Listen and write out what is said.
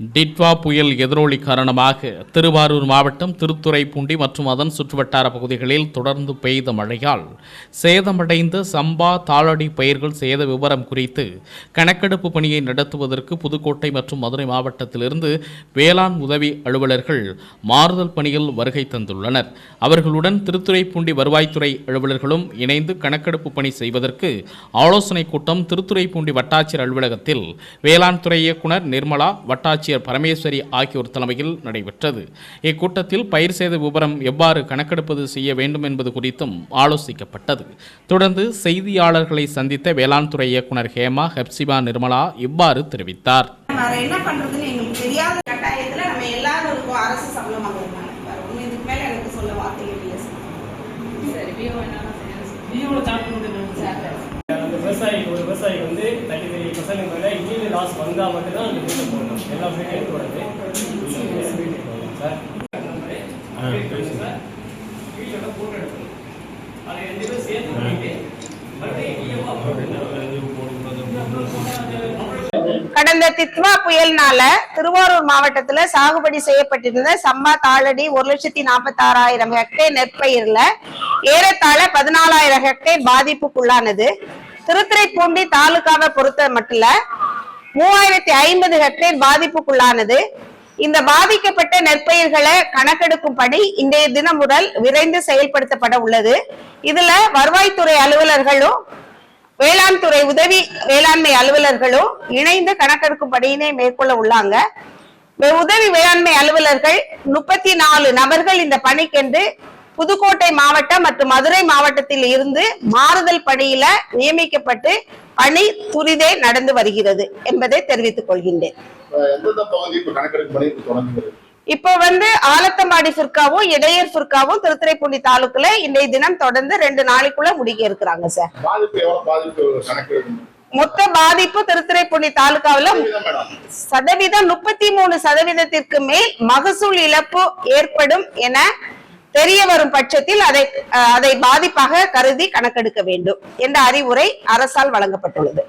டிட்வா புயல் எதிரொலி காரணமாக திருவாரூர் மாவட்டம் திருத்துறைப்பூண்டி மற்றும் அதன் சுற்றுவட்டார பகுதிகளில் தொடர்ந்து பெய்த மழையால் சேதமடைந்த சம்பா தாளடி பயிர்கள் சேத விவரம் குறித்து கணக்கெடுப்பு பணியை நடத்துவதற்கு புதுக்கோட்டை மற்றும் மதுரை மாவட்டத்திலிருந்து வேளாண் உதவி அலுவலர்கள் மாறுதல் பணியில் வருகை தந்துள்ளனர். அவர்களுடன் திருத்துறைப்பூண்டி வருவாய்த்துறை அலுவலர்களும் இணைந்து கணக்கெடுப்பு பணி செய்வதற்கு ஆலோசனைக் கூட்டம் திருத்துறைப்பூண்டி வட்டாட்சியர் அலுவலகத்தில் வேளாண் துறை இயக்குனர் நிர்மலா வட்டாட்சியர் பரமேஸ்வரி ஆகியோர் தலைமையில் நடைபெற்றது. இக்கூட்டத்தில் பயிர் சேத விவரம் எவ்வாறு கணக்கெடுப்பது செய்ய வேண்டும் என்பது குறித்தும் ஆலோசிக்கப்பட்டது. தொடர்ந்து செய்தியாளர்களை சந்தித்த வேளாண் துறை இயக்குனர் ஹேமா ஹெப்சிபா நிர்மலா இவ்வாறு தெரிவித்தார். என்ன பண்றதுன்னு எங்களுக்கு தெரியாத கட்டாயத்துல நம்ம எல்லாரும் இருக்கோம் அரசு சம்பளம் வாங்குறதுனால. வேற ஒண்ணும் இதுக்கு மேல எனக்கு சொல்ல வார்த்தைகள் இல்லை. சார் விவோல விவசாயி ஒரு விவசாயி வந்து தேர்ட்டி த்ரீ பர்சன்ட் மேலே ஈல்டு லாஸ் வந்தால் மட்டும்தான் அந்த வீட்டில் போடணும். எல்லா வீட்டையும் எடுக்கக்கூடாது சார் அதை ரெண்டு பேரும் சேர்த்து பண்ணிட்டு கடந்த தித்வா புயல்னால திருவாரூர் மாவட்டத்துல சாகுபடி செய்யப்பட்டிருந்த சம்பா தாளடி ஒரு லட்சத்தி நாற்பத்தி ஆறாயிரம் ஹெக்டேர் நெற்பயிர்ல ஏறத்தாழ பதினாலாயிரம் ஹெக்டேர் பாதிப்புக்குள்ளானது. திருத்துறைப்பூண்டி தாலுகாவை பொறுத்த மட்டும் மூவாயிரத்தி ஐம்பது ஹெக்டேர் பாதிப்புக்குள்ளானது. இந்த பாதிக்கப்பட்ட நெற்பயிர்களை கணக்கெடுக்கும் பணி இன்றைய தினம் முதல் விரைந்து செயல்படுத்தப்பட உள்ளது. இதுல வருவாய்த்துறை அலுவலர்களும் வேளாண் துறை உதவி வேளாண்மை அலுவலர்களும் இணைந்து கணக்கெடுக்கும் பணியினை மேற்கொள்ள உள்ளாங்க. உதவி வேளாண்மை அலுவலர்கள் முப்பத்தி நாலு நபர்கள் இந்த பணிக்கென்று புதுக்கோட்டை மாவட்டம் மற்றும் மதுரை மாவட்டத்தில் இருந்து மாறுதல் பணியில நியமிக்கப்பட்டு பணி துரிதே நடந்து வருகிறது என்பதை தெரிவித்துக் கொள்கின்றேன். இப்ப வந்து ஆலத்தம்பாடி ஃபிர்காவும் இடையர் ஃபிர்காவும் திருத்துறைப்பூண்டி தாலுக்குல இன்றைய தினம் தொடர்ந்து ரெண்டு நாளைக்குள்ள முடிக்க இருக்கிறாங்க சார். மொத்த பாதிப்பு திருத்துறைப்பூண்டி தாலுகாவுல சதவீதம் முப்பத்தி மூணு சதவீதத்திற்கு மேல் மகசூல் இழப்பு ஏற்படும் என தெரிய வரும் பட்சத்தில் அதை அதை பாதிப்பாக கருதி கணக்கெடுக்க வேண்டும் என்ற அறிவுரை அரசால் வழங்கப்பட்டுள்ளது.